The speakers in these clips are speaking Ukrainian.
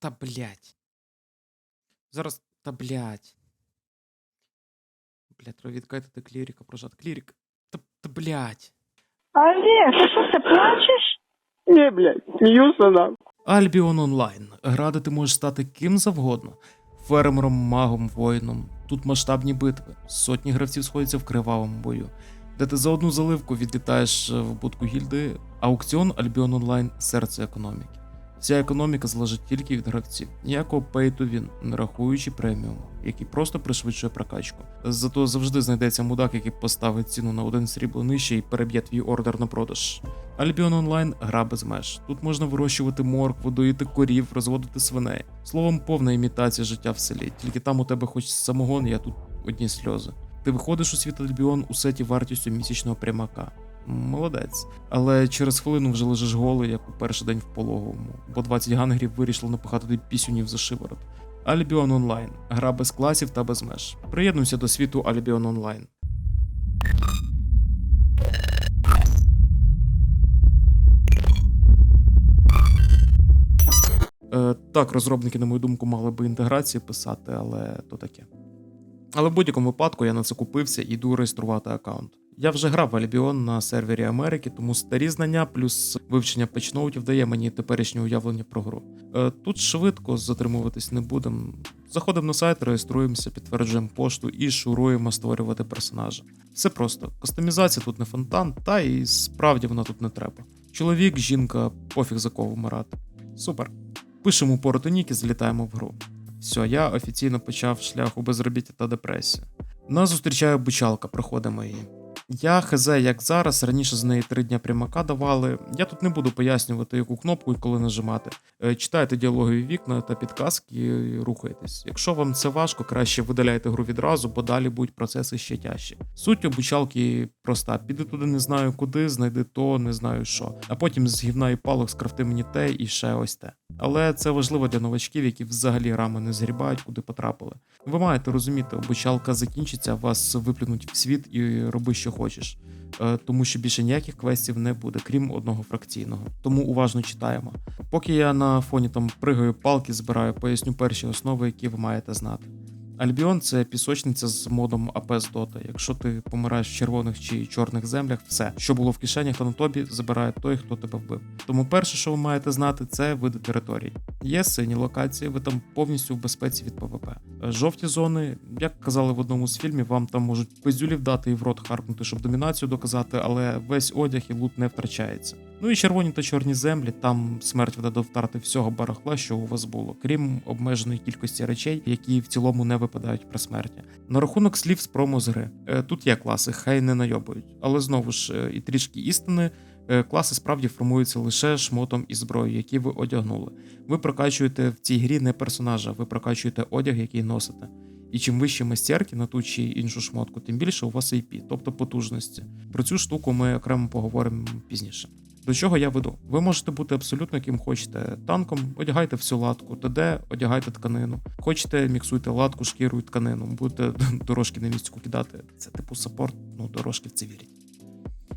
Та блять. Зараз. Та блять. Блять, треба відкатити кліріка, прожати. Клірік. Та, та блять. Олег, ты что, ты плачешь? Не, блядь, смеюся нахуй. Альбіон онлайн. Грати ти можеш стати ким завгодно. Фермером, магом, воїном. Тут масштабні битви. Сотні гравців сходяться в кривавому бою, де ти за одну заливку відлітаєш е, в будку гільди. Аукціон Альбіон онлайн серце економіки. Вся економіка залежить тільки від гравців, ніякого pay to win, не рахуючи преміум, який просто пришвидшує прокачку. Зато завжди знайдеться мудак, який поставить ціну на один срібло нижче і переб'є твій ордер на продаж. Альбіон онлайн гра без меж. Тут можна вирощувати моркву, доїти корів, розводити свиней. Словом, повна імітація життя в селі. Тільки там у тебе хоч самогон, я тут одні сльози. Ти виходиш у світ Альбіон у сеті вартістю місячного прямака. Молодець. Але через хвилину вже лежиш голий, як у перший день в пологовому, бо 20 гангерів вирішили напихати пісюнів за шиворот. Альбіон онлайн. Гра без класів та без меж. Приєднуйся до світу Альбіон онлайн. Е, так, розробники, на мою думку, мали би інтеграції писати, але то таке. Але в будь-якому випадку я на це купився і йду реєструвати аккаунт. Я вже грав в Альбіон на сервері Америки, тому старі знання плюс вивчення патчноутів дає мені теперішнє уявлення про гру. Е, Тут швидко затримуватись не будемо. Заходимо на сайт, реєструємося, підтверджуємо пошту і шуруємо створювати персонажа. Все просто. Кастомізація тут не фонтан, та і справді вона тут не треба. Чоловік, жінка, пофіг за кого вмирати. Супер. Пишемо упороту нік і злітаємо в гру. Все, я офіційно почав шлях у безробіття та депресію. Нас зустрічає бучалка, проходимо її. Я хз, як зараз, раніше з неї три дня прямака давали. Я тут не буду пояснювати, яку кнопку і коли нажимати. Е, Читайте діалогові вікна та підказки і рухайтесь. Якщо вам це важко, краще видаляйте гру відразу, бо далі будуть процеси ще тяжчі. Суть обучалки проста: піди туди, не знаю куди, знайди то, не знаю що. А потім з гівна і палок скрафти мені те і ще ось те. Але це важливо для новачків, які взагалі рами не згрібають, куди потрапили. Ви маєте розуміти, обучалка закінчиться, вас виплюнуть в світ і роби, що хочеш. Е, Тому що більше ніяких квестів не буде, крім одного фракційного. Тому уважно читаємо. Поки я на фоні там пригаю палки, збираю, поясню перші основи, які ви маєте знати. Альбіон це пісочниця з модом АП з Дота. Якщо ти помираєш в червоних чи чорних землях, все, що було в кишенях та на тобі, забирає той, хто тебе вбив. Тому перше, що ви маєте знати, це види територій. Є сині локації, ви там повністю в безпеці від ПВП. Е, Жовті зони, як казали в одному з фільмів, вам там можуть пиздюлів дати і в рот харкнути, щоб домінацію доказати, але весь одяг і лут не втрачається. Ну і червоні та чорні землі, там смерть веде до втрати всього барахла, що у вас було, крім обмеженої кількості речей, які в цілому не випадають при смерті. На рахунок слів з промо з гри. Е, Тут є класи, хай не найобують, але знову ж е, і трішки істини. е, Класи справді формуються лише шмотом і зброєю, які ви одягнули. Ви прокачуєте в цій грі не персонажа, ви прокачуєте одяг, який носите. І чим вищі майстерки на ту чи іншу шмотку, тим більше у вас AP, тобто потужності. Про цю штуку ми окремо поговоримо пізніше. До чого я веду? Ви можете бути абсолютно ким хочете. Танком одягайте всю латку, ТД одягайте тканину. Хочете, міксуйте латку, шкіру і тканину. Будете дорожки на містику кидати. Це типу саппорт, ну дорожки в це вірять.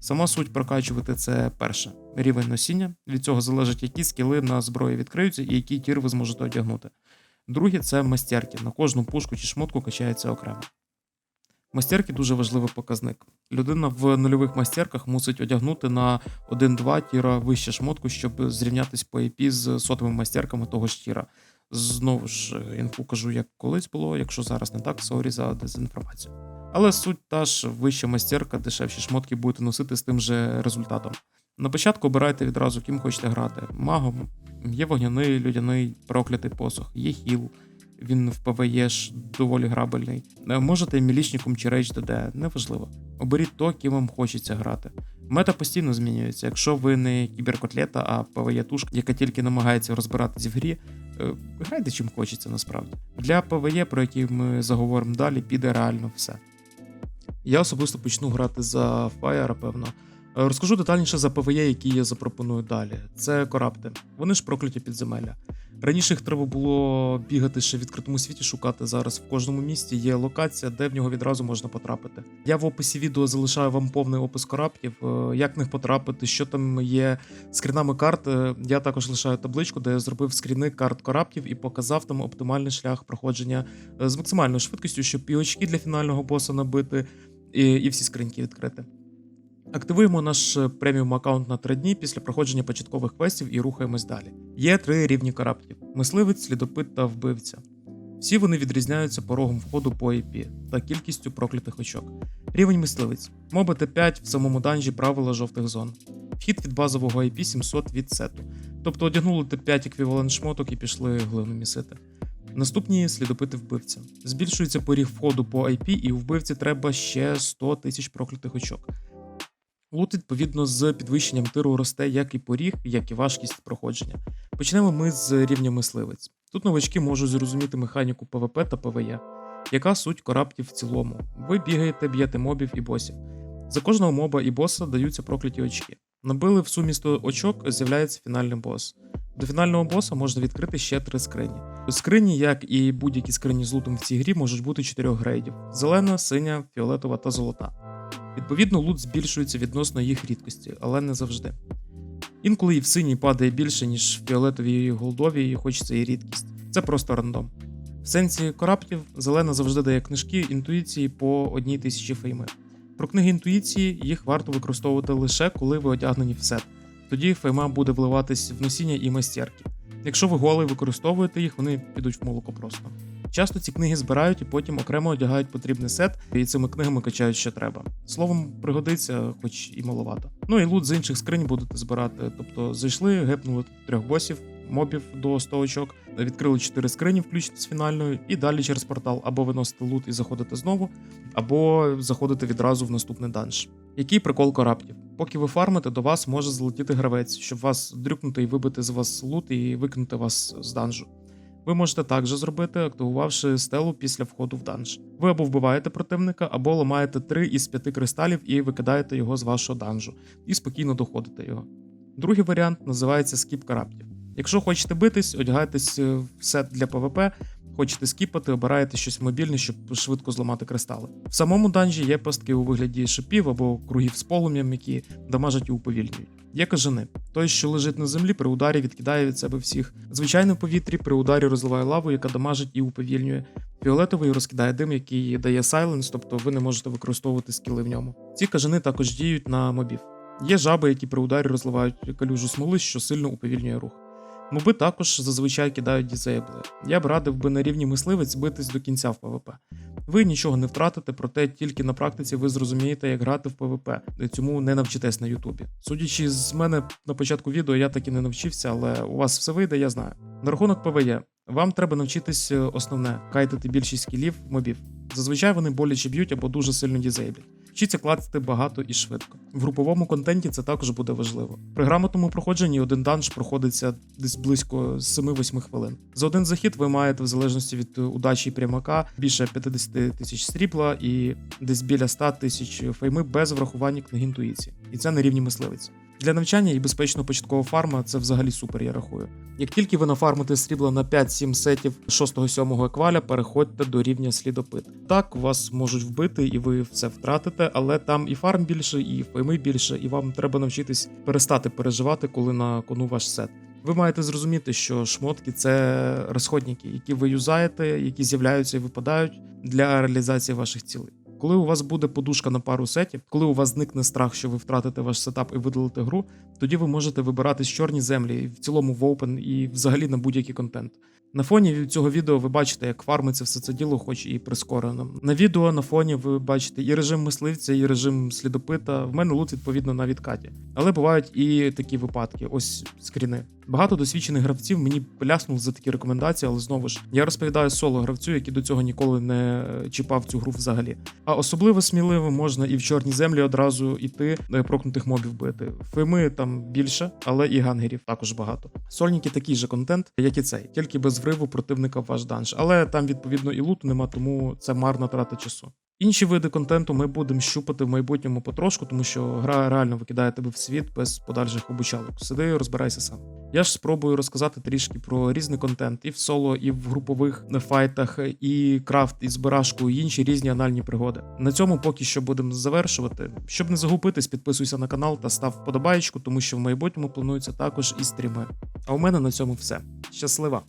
Сама суть прокачувати це перше рівень носіння. Від цього залежить, які скіли на зброї відкриються і який тір ви зможете одягнути. Друге це мастерки. На кожну пушку чи шмотку качається окремо. Мастерки дуже важливий показник. Людина в нульових мастерках мусить одягнути на 1-2 тіра вище шмотку, щоб зрівнятись по EP з сотими мастерками того ж тіра. Знову ж інфу кажу, як колись було, якщо зараз не так, сорі за дезінформацію. Але суть та ж вища мастерка, дешевші шмотки будете носити з тим же результатом. На початку обирайте відразу, ким хочете грати. Магом є вогняний, людяний, проклятий посох, є хіл. Він в ПВЕ ж доволі грабельний. Е, Можете мілічником чи рейдж ДД, неважливо. Оберіть то, ким вам хочеться грати. Мета постійно змінюється. Якщо ви не кіберкотлета, а ПВЕ тушка, яка тільки намагається розбиратися в грі, е, грайте чим хочеться насправді. Для ПВЕ, про які ми заговоримо далі, піде реально все. Я особисто почну грати за Fire, певно. Розкажу детальніше за ПВЄ, які я запропоную далі. Це корапти. Вони ж прокляті підземелля. Раніше їх треба було бігати ще в відкритому світі, шукати зараз. В кожному місті є локація, де в нього відразу можна потрапити. Я в описі відео залишаю вам повний опис кораптів, е, як в них потрапити, що там є скрінами карт. Е, Я також лишаю табличку, де я зробив скріни карт кораптів і показав там оптимальний шлях проходження е, з максимальною швидкістю, щоб і очки для фінального боса набити, і, і всі скриньки відкрити. Активуємо наш е, преміум аккаунт на 3 дні після проходження початкових квестів і рухаємось далі. Є три рівні кораптів: мисливець, слідопит та вбивця. Всі вони відрізняються порогом входу по IP та кількістю проклятих очок. Рівень мисливець. Моби Т5 в самому данжі правила жовтих зон. Вхід від базового IP 700 від сету. Тобто одягнули Т5 еквівалент шмоток і пішли глину місити. Наступні слідопити вбивця. Збільшується поріг входу по IP, і у вбивці треба ще 100 тисяч проклятих очок. Лут, відповідно, з підвищенням тиру росте як і поріг, як і важкість проходження. Почнемо ми з рівня мисливець. Тут новачки можуть зрозуміти механіку ПВП та ПВЕ. Яка суть кораптів в цілому? Ви бігаєте, б'єте мобів і босів. За кожного моба і боса даються прокляті очки. Набили в сумі 100 очок, з'являється фінальний бос. До фінального боса можна відкрити ще три скрині. Скрині, як і будь-які скрині з лутом в цій грі, можуть бути чотирьох грейдів: зелена, синя, фіолетова та золота. Відповідно, лут збільшується відносно їх рідкості, але не завжди. Інколи і в синій падає більше, ніж в фіолетовій і голдовій, і хочеться і рідкість. Це просто рандом. В сенсі кораптів зелена завжди дає книжки інтуїції по одній тисячі фейми. Про книги інтуїції їх варто використовувати лише коли ви одягнені в сет. Тоді фейма буде вливатись в носіння і майстерки. Якщо ви голий використовуєте їх, вони підуть в молоко просто. Часто ці книги збирають і потім окремо одягають потрібний сет, і цими книгами качають що треба. Словом, пригодиться, хоч і маловато. Ну і лут з інших скринь будете збирати. Тобто зайшли, гепнули трьох босів, мобів до 100 очок, відкрили 4 скрині, включно з фінальною, і далі через портал або виносите лут і заходите знову, або заходите відразу в наступний данж. Який прикол кораптів? Поки ви фармите, до вас може залетіти гравець, щоб вас дрюкнути і вибити з вас лут і викинути вас з данжу. Ви можете також зробити, активувавши стелу після входу в данж. Ви або вбиваєте противника, або ламаєте 3 із 5 кристалів і викидаєте його з вашого данжу, і спокійно доходите його. Другий варіант називається скіп караптів. Якщо хочете битись, одягайтесь е, в сет для ПВП, хочете скіпати, обираєте щось мобільне, щоб швидко зламати кристали. В самому данжі є пастки у вигляді шипів або кругів з полум'ям, які дамажать і уповільнюють. Є кажани. Той, що лежить на землі, при ударі відкидає від себе всіх. Звичайне в повітрі при ударі розливає лаву, яка дамажить і уповільнює. Фіолетовий розкидає дим, який дає сайленс, тобто ви не можете використовувати скіли в ньому. Ці кажани також діють на мобів. Є жаби, які при ударі розливають калюжу смоли, що сильно уповільнює рух. Моби також зазвичай кидають дізейбли. Я б радив би на рівні мисливець битись до кінця в ПВП. Ви нічого не втратите, проте тільки на практиці ви зрозумієте, як грати в ПВП. Цьому не навчитесь на Ютубі. Судячи з мене на початку відео, я так і не навчився, але у вас все вийде, я знаю. На рахунок ПВЕ. Вам треба навчитись е, основне кайтити більшість скілів мобів. Зазвичай вони боляче б'ють або дуже сильно дізейблять. Вчіться клацати багато і швидко. В груповому контенті це також буде важливо. При грамотному проходженні один данж проходиться десь близько 7-8 хвилин. За один захід ви маєте, в залежності від удачі прямака, більше 50 тисяч срібла і десь біля 100 тисяч фейми без врахування книг інтуїції. І це на рівні мисливець. Для навчання і безпечного початкового фарма це взагалі супер, я рахую. Як тільки ви нафармите срібла на 5-7 сетів 6-7 екваля, переходьте до рівня слідопит. Так, вас можуть вбити і ви все втратите, але там і фарм більше, і фейми більше, і вам треба навчитись перестати переживати, коли на кону ваш сет. Ви маєте зрозуміти, що шмотки це розходники, які ви юзаєте, які з'являються і випадають для реалізації ваших цілей. Коли у вас буде подушка на пару сетів, коли у вас зникне страх, що ви втратите ваш сетап і видалите гру, тоді ви можете вибирати з чорні землі в цілому в Open і взагалі на будь-який контент. На фоні цього відео ви бачите, як фармиться все це діло, хоч і прискорено. На відео на фоні ви бачите і режим мисливця, і режим слідопита. В мене лут відповідно на відкаті. Але бувають і такі випадки. Ось скріни. Багато досвідчених гравців мені пляснули за такі рекомендації, але знову ж я розповідаю соло гравцю, який до цього ніколи не чіпав цю гру взагалі. А особливо сміливо можна і в чорні землі одразу іти е, прокнутих мобів бити. Фейми там більше, але і гангерів також багато. Сольники такий же контент, як і цей, тільки без вриву противника в ваш данж. Але там відповідно і луту нема, тому це марна трата часу. Інші види контенту ми будемо щупати в майбутньому потрошку, тому що гра реально викидає тебе в світ без подальших обучалок. Сиди розбирайся сам. Я ж спробую розказати трішки про різний контент і в соло, і в групових файтах, і крафт, і збирашку, і інші різні анальні пригоди. На цьому поки що будемо завершувати. Щоб не загубитись, підписуйся на канал та став вподобаєчку, тому що в майбутньому плануються також і стріми. А у мене на цьому все. Щаслива!